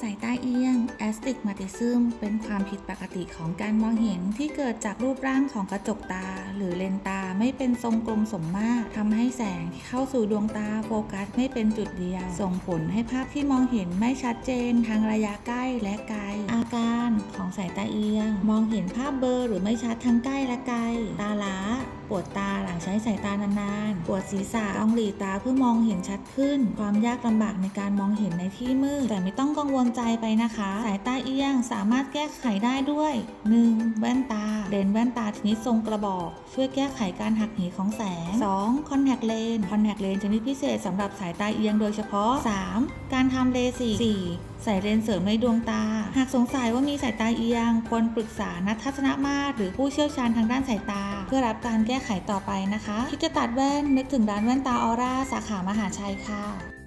สายตาเอียง a s t i g m a t i s m เป็นความผิดปกติของการมองเห็นที่เกิดจากรูปร่างของกระจกตา หรือเลนตาไม่เป็นทรงกลมสมมาตรทำให้แสงที่เข้าสู่ดวงตาโฟกัสไม่เป็นจุดเดียว ส่งผลให้ภาพที่มองเห็นไม่ชัดเจนทั้งระยะใกล้และไกล อาการ ของสายตาเอียง มองเห็นภาพเบลอหรือไม่ชัดทั้งใกล้และไกล ตาล้า ปวดตาหลังใช้สายตานานๆ ปวดศีรษะต้องหลีตาเพื่อมองเห็นชัดขึ้น ความยากลำบากในการมองเห็นในที่มืดแต่ไม่ต้องกังวลใจไปนะคะ สายตาเอียงสามารถแก้ไขได้ด้วย 1. แว่นตาเลนส์แว่นตาชนิดทรงกระบอก ช่วยแก้ไขการหักเหของแสง 2. คอนแทคเลนส์คอนแทคเลนส์ชนิดพิเศษสำหรับสายตาเอียงโดยเฉพาะ 3. การทำเลสิก 4. ใส่เลนส์เสริมในดวงตา หากสงสัยว่ามีสายตาเอียง ควรปรึกษานักทัศนมาตรหรือผู้เชี่ยวชาญทางด้านสายตา เพื่อรับการแก้ไขต่อไปนะคะ คิดจะตัดแว่นนึกถึงร้านแว่นตาออร่าสาขามหาชัยค่ะ